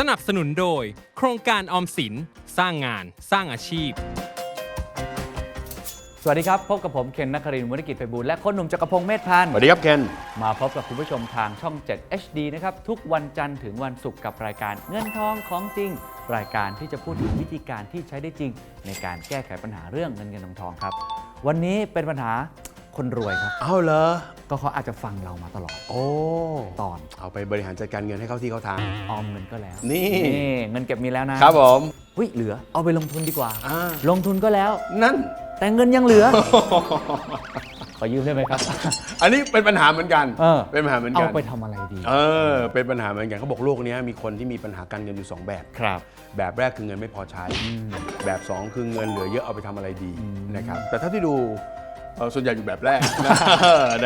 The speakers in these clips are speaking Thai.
สนับสนุนโดย โครงการออมสิน สร้างงาน สร้างอาชีพ สวัสดีครับ พบกับผมเคนนักครินทร์วณิกิจไพบูลย์และโคนหนุ่มจักรพงศ์เมธพันธ์ สวัสดีครับเคน มาพบกับคุณผู้ชมทางช่อง 7 HD นะครับ ทุกวันจันทร์ถึงวันศุกร์กับรายการเงินทองของจริง รายการที่จะพูดถึงวิธีการที่ใช้ได้จริง ในการแก้ไขปัญหาเรื่องเงินเงินทองทองครับ วันนี้เป็นปัญหา คนรวยครับ เอาเหรอ ก็เขาอาจจะฟังเรามาตลอดโอ้ ตอนเอาไปบริหารจัดการเงินให้เข้าที่เข้าทาง ออมเงินก็แล้วนี่ เงินเก็บมีแล้วนะครับผมวิเหลือเอาไปลงทุนดีกว่า อ่าลงทุนก็แล้ว นั่น แต่เงินยังเหลือ ขอยืมได้ไหมครับ อันนี้เป็นปัญหาเหมือนกันเออเป็นปัญหาเหมือนเอากันไปทำอะไรดี เออ เป็นปัญหาเหมือนกันเขาบอกโลกเนี้ยมีคนที่มีปัญหาการเงินอยู่สองแบบ ครับ แบบแรกคือเงินไม่พอใช้ แบบ2คือเงินเหลือเยอะเอาไปทำอะไรดีนะครับแต่ถ้าที่ดูเอ่อ ส่วนใหญ่อยู่แบบแรกนะ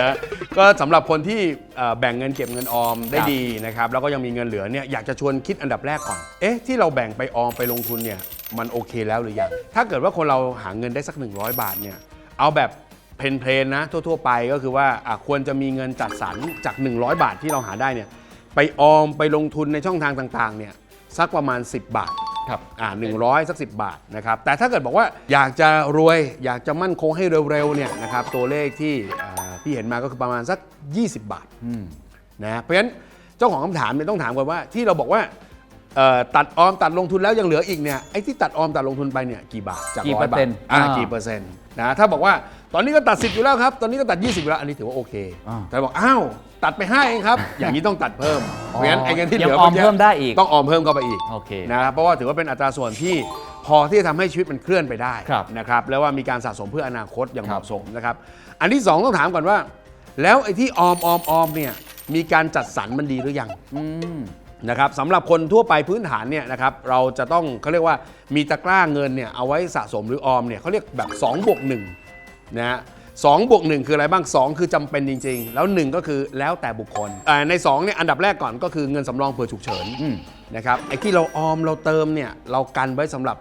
นะก็สำหรับคนที่เอ่อแบ่งเงินเก็บเงินออมได้ครับดีนะครับแล้วก็ยังมีเงินเหลือเนี่ยอยากจะชวนคิดอันดับแรกก่อนเอ๊ะที่เราแบ่งไปออมไปลงทุนเนี่ยมันโอเคแล้วหรือยังถ้าเกิดว่าคนเราหาเงินได้สัก 100 บาทเนี่ยเอาแบบเพลนๆนะทั่วๆไปก็คือว่าอะควรจะมีเงินจัดสรรจาก 100 บาทที่เราหาได้เนี่ยไปออมไปลงทุนในช่องทางต่างๆเนี่ยสักประมาณ 10 บาท ครับอ่าหนึ่งร้อยสักสิบาทนะครับแต่ถ้าเกิดบอกว่าอยากจะรวยอยากจะมั่นคงให้เร็วๆเนี่ยนะครับตัวเลขที่อ่าพี่เห็นมาก็คือประมาณสัก 20 บาทอืมนะเพราะฉะนั้นเจ้าของคำถามเนี่ยต้องถามก่อนว่าที่เราบอกว่าเอ่อตัดออมตัดลงทุนแล้วยังเหลืออีกเนี่ยไอ้ที่ตัดออมตัดลงทุนไปเนี่ยกี่บาทจากกี่ร้อยบาเปอร์เซ็ทนต์อ่าอ่ากี่เปอร์เซ็นต์นะถ้าบอกว่าตอนนี้ก็ตัด 10 อยู่แล้วครับ ตอนนี้ก็ตัด 20อยู่แล้วอันนี้ถือว่าโอเค อ่า แต่บอกอ้าว ตัดไป5เองครับ อย่างนี้ต้องตัดเพิ่ม เพราะฉะนั้นไอ้เงินที่เหลือยังออมกี้เพิ่มได้อีก ต้องออมเพิ่มเข้าไปอีกโอเคนะครับเพราะว่าถือว่าเป็นอัตราส่วนที่พอที่จะทำให้ชีวิตมันเคลื่อนไปได้ครับนะครับแล้วว่ามีการสะสมเพื่ออนาคตอย่างคเหรับ มาะสมนะครับ อันที่สองต้องถามก่อนว่า แล้วไอ้ที่ออมออมออมเนี่ยมีการจัดสรรมันดีหรือยัง อืม นะครับสำหรับคนทั่วไปพื้นฐานเนี่ยนะครับเราจะต้องเขาเรียกว่ามีตะกร้าเงินเนี่ยเอาไว้สะสมหรือออมเนี่ยเขาเรียกแบบ2บวก1นะฮะ สองบวกหนึ่งคืออะไรบ้าง 2 คือจำเป็นจริง ๆ แล้ว 1 ก็คือแล้วแต่บุคคลอ่าใน2เนี่ยอันดับแรกก่อนก็คือเงินสำรองเผื่อฉุกเฉินอืม นะครับไอ้ที่เราออมเราเติมเนี่ยเรากันไว้สำหรับ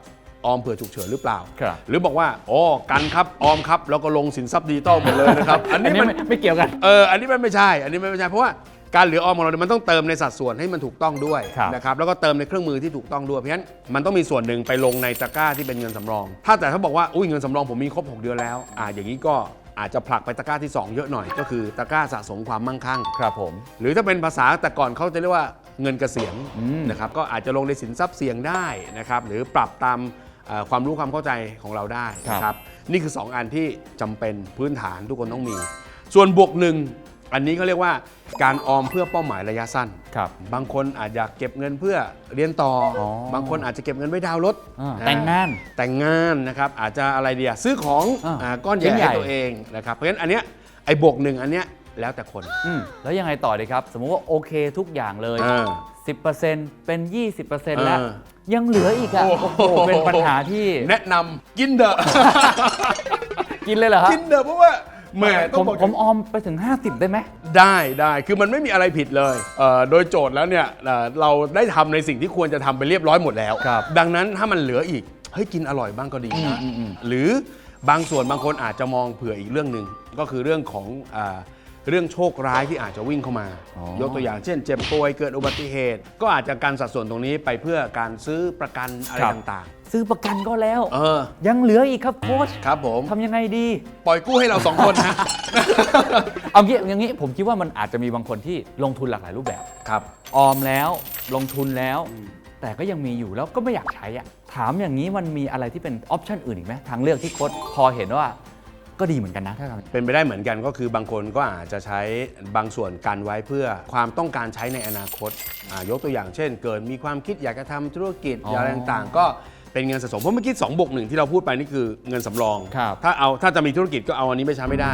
ออมเผื่อฉุกเฉินหรือเปล่า ครับ หรือบอกว่าโอ้กันครับออมครับแล้วก็ลงสินทรัพย์ดิจิตอลหมดเลยนะครับ อันอันนี้นี้มันไม่ไม่เกี่ยวกัน เออ อันนี้มันไม่ใช่ อันนี้มันไม่ใช่ เพราะว่าการเหลือออมของเราเนี่ยมันต้องเติมในสัดส่วนให้มันถูกต้องด้วยครับนะครับ แล้วก็เติมในเครื่องมือที่ถูกต้องด้วย เพราะฉะนั้นมันต้องมีส่วนหนึ่งไปลงในตะกร้าที่เป็นเงินสำรอง ถ้าแต่ถ้าบอกว่า อุ้ยเงินสำรองผมมีครบ 6 เดือนแล้ว อ่าอย่างนี้ก็ อาจจะผลักไปตะกร้าที่ 2 เยอะหน่อย ก็คือตะกร้าสะสมความมั่งคั่ง ครับผม หรือถ้าเป็นภาษาแต่ก่อนเขาจะเรียกว่าเงินเกษียณอืม นะครับก็อาจจะลงในสินทรัพย์เสี่ยงได้นะครับหรือปรับตามเอ่อความรู้ความเข้าใจของเราได้นะครับนี่คือ 2 อันที่จำเป็นพื้นฐานทุกคนต้องมี ส่วนบวกหนึ่ง อันนี้เขาเรียกว่าการออมเพื่อเป้าหมายระยะสั้น ครับ บางคนอาจอยากเก็บเงินเพื่อเรียนต่อออบางคนอาจจะเก็บเงินไว้ดาวน์รถอ่าอ่แต่งงานแต่งงานนะครับอาจจะอะไรเดียซื้อของอ่าอ่าก้อนใหชิ้ญ่นใหญ่ ให้ตัวเองนะครับเพราะฉะนั้นอันเนี้ยไอ้บวกหนึ่งอันเนี้ยแล้วแต่คน อืมแล้วยังไงต่อดีครับ สมมุติว่าโอเคทุกอย่างเลย อ่า10%เป็น 20%แล้วเออยังเหลืออีกอะ โอ้โอ้โหโห เป็นปัญหาที่ แนะนำกินเดอะ กินเลยเหรอฮะ กินเดอะเพราะว่า แหมต้ผองมบอกผมออมไปถึง 50 ได้ไหม ได้ได้คือมันไม่มีอะไรผิดเลยเอ่อโดยโจทย์แล้วเนี่ยเอ่อเราได้ทำในสิ่งที่ควรจะทำไปเรียบร้อยหมดแล้ว ครับ ดังนั้นถ้ามันเหลืออีกเฮ้ยกินอร่อยบ้างก็ดีนะอืมอืมอืมหรือบางส่วนบางคนอาจจะมองเผื่ออีกเรื่องหนึ่งก็คือเรื่องของอ่า เรื่องโชคร้ายที่อาจจะวิ่งเข้ามาอ๋อยกตัวอย่างเช่น เจ็บป่วยเกิดอุบัติเหตุ ก็อาจจะการสัดส่วนตรงนี้ไปเพื่อการซื้อประกันอะไรครับ ต่างซื้อประกันก็แล้ว ๆ เออ ยังเหลืออีกครับโค้ชครับผม ทำยังไงดี ปล่อยกู้ให้เราสองคนฮะเอางี้อย่างนี้ผมคิดว่ามันอาจจะมีบางคนที่ลงทุนหลากหลายรูปแบบ ครับ ออมแล้วลงทุนแล้ว แต่ก็ยังมีอยู่แล้วก็ไม่อยากใช้อะถามอย่างนี้มันมีอะไรที่เป็นออปชันอื่นอีกไหมทางเลือกที่โค้ชพอเห็นว่า ก็ดีเหมือนกันนะถ้าทำเป็นไปได้เหมือนกันก็คือบางคนก็อาจจะใช้บางส่วนกันไว้เพื่อความต้องการใช้ในอนาคตอ่ายกตัวอย่างเช่น เกิดมีความคิดอยากจะทำธุรกิจอ๋อออะไรต่างๆ ก็เป็นเงินสะสมเพราะเมื่อกี้2บวกหนึ่งที่เราพูดไปนี่คือเงินสำรองครับถ้าเอาถ้าจะมีธุรกิจก็เอาอันนี้ไปใช้ไม่ได้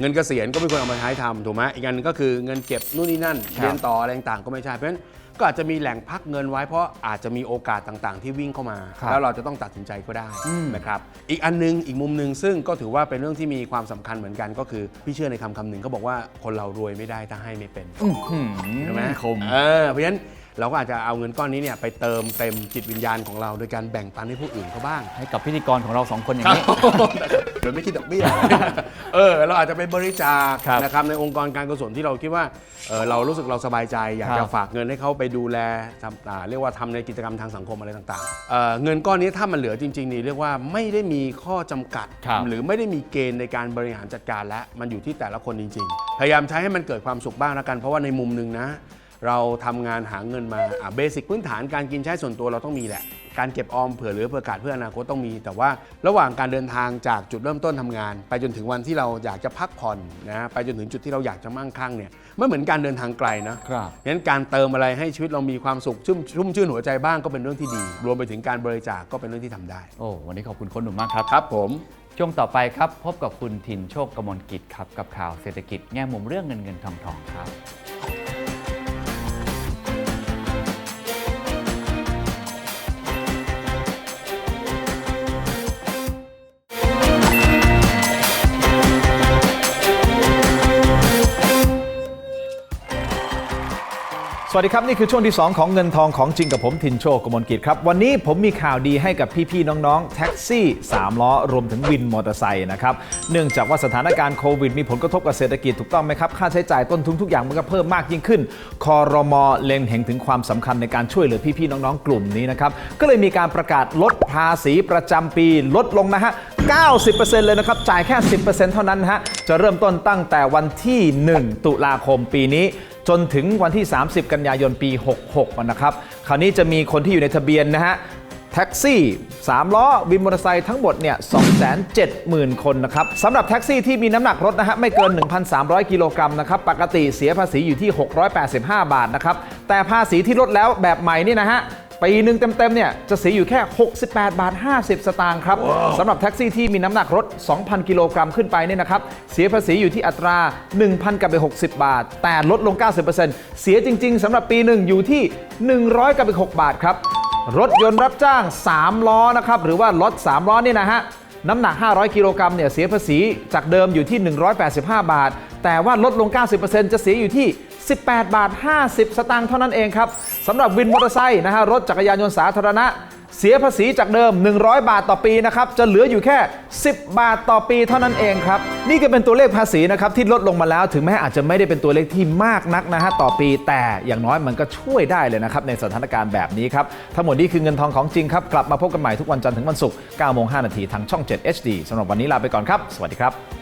เงินเกษียณก็ไม่ควรเอามาใช้ทำถูกไหมอีกอันหนึงก็คือเงินเก็บนู่นนี่นั่นครับเรียนต่ออะไรต่างๆก็ไม่ใช่เพราะฉะนั้น ก็อาจจะมีแหล่งพักเงินไว้เพราะอาจจะมีโอกาสต่างๆ ที่วิ่งเข้ามา ครับแล้วเราจะต้องตัดสินใจก็ได้อืมนะครับอีกอันนึงอีกมุมหนึ่งซึ่งก็ถือว่าเป็นเรื่องที่มีความสำคัญเหมือนกันก็คือพี่เชื่อในคำคำหนึ่งเขาบอกว่าคนเรารวยไม่ได้ถ้าให้ไม่เป็นอื้อหือใช่ไหมคม เออเพราะฉะนั้น เราก็อาจจะเอาเงินก้อนนี้เนี่ยไปเติมเต็มจิตวิญญาณของเราโดยการแบ่งปันให้ผู้อื่นเขาบ้าง ให้กับพิธีกรของเราสองคนอย่างครับนี้ โดยไม่คิดดอกเบี้ย เออ เราอาจจะไปบริจาคครับนะครับในองค์กรการกุศลที่เราคิดว่าเออเรารู้สึกเราสบายใจ อยากครัจะบ ฝากเงินให้เขาไปดูแลทำอ่าเรียกว่าทำในกิจกรรมทางสังคมอะไรต่างๆเอ่อเงินก้อนนี้ถ้ามันเหลือจริงๆนี่เรียกว่าไม่ได้มีข้อจำกัด ครับ หรือไม่ได้มีเกณฑ์ในการบริหารจัดการและมันอยู่ที่แต่ละคนจริง ๆ พยายามใช้ให้มันเกิดความสุขบ้างแล้วกัน เพราะว่าในมุมหนึ่งนะ เราทำงานหาเงินมาเบสิกพื้นฐานการกินใช้ส่วนตัวเราต้องมีแหละ การเก็บออมเผื่อเหลือเผื่อขาดเพื่ออนาคตต้องมี แต่ว่าระหว่างการเดินทางจากจุดเริ่มต้นทำงาน ไปจนถึงวันที่เราอยากจะพักผ่อนนะไปจนถึงจุดที่เราอยากจะมั่งคั่งเนี่ยไม่เหมือนการเดินทางไกลนะครับงั้นการเติมอะไรให้ชีวิตเรามีความสุขชุ่มชุ่มชื่นหัวใจบ้างก็เป็นเรื่องที่ดี รวมไปถึงการบริจาคก็เป็นเรื่องที่ทำได้ โอ้วันนี้ขอบคุณคนหนุ่มมากครับครับ ผมช่วงต่อไปครับพบกับคุณทินโชคกมลกิจครับกับข่าวเศรษฐกิจแง่มุมเรื่องเงินเงินทองทองครับ วัสดีครับ นี่คือช่วงที่ 2 ของเงินทองของจริงกับผมทินโชกมลกิจครับ วันนี้ผมมีข่าวดีให้กับพี่ ๆ น้อง ๆ แท็กซี่ 3 ล้อ รวมถึงวินมอเตอร์ไซค์นะครับ เนื่องจากว่าสถานการณ์โควิด มีผลกระทบกับเศรษฐกิจถูกต้องไหมครับ ค่าใช้จ่ายต้นทุนทุกอย่างมันก็เพิ่มมากยิ่งขึ้น คอรมอเล็งเห็นถึงความสำคัญในการช่วยเหลือพี่ ๆ น้อง ๆ กลุ่มนี้นะครับก็เลยมีการประกาศลดภาษีประจำปีลดลงนะฮะ90%เลยนะครับจ่ายแค่ 10%เท่านั้นนะฮะจะเริ่มต้นตั้งแต่วันที่ 1 ตุลาคมปีนี้ จนถึงวันที่ 30 กันยายนปี 66 นะครับ คราวนี้จะมีคนที่อยู่ในทะเบียนนะฮะแท็กซี่3ล้อวินมอเตอร์ไซค์ทั้งหมดเนี่ย270,000 คนนะครับสำหรับแท็กซี่ที่มีน้ำหนักรถนะฮะไม่เกิน 1,300 กิโลกรัมนะครับปกติเสียภาษีอยู่ที่ 685 บาทนะครับแต่ภาษีที่ลดแล้วแบบใหม่นี่นะฮะ ปีหนึ่งเต็มๆเนี่ยจะเสียอยู่แค่ 68 บาท 50 สตางค์ครับสำหรับแท็กซี่ที่มีน้ำหนักรถ 2,000 กิโลกรัมขึ้นไปเนี่ยนะครับเสียภาษีอยู่ที่อัตรา 1,000 กับไป 60 บาท แต่ลดลง 90%เสียจริง ๆสำหรับปีหนึ่งอยู่ที่ 100 กับไป 6 บาทครับรถยนต์รับจ้าง 3 ล้อนะครับหรือว่ารถ 3 ล้อนี่นะฮะน้ำหนัก 500 กิโลกรัมเนี่ยเสียภาษีจากเดิมอยู่ที่ 185 บาท แต่ว่าลดลง 90%จะเสียอยู่ที่ 18 บาท 50 สตางค์เท่านั้นเองครับสำหรับวินมอเตอร์ไซค์นะฮะรถจักรยานยนต์สาธารณะ เสียภาษีจากเดิม 100 บาทต่อปีนะครับจะเหลืออยู่แค่ 10 บาทต่อปีเท่านั้นเองครับนี่ก็เป็นตัวเลขภาษีนะครับที่ลดลงมาแล้วถึงแม้อาจจะไม่ได้เป็นตัวเลขที่มากนักนะฮะต่อปี แต่อย่างน้อยมันก็ช่วยได้เลยนะครับในสถานการณ์แบบนี้ครับทั้งหมดนี้คือเงินทองของจริงครับกลับมาพบกันใหม่ทุกวันจันทร์ถึงวันศุกร์9โมง5นาทีทางช่อง 7 HD สำหรับวันนี้ลาไปก่อนครับ สวัสดีครับ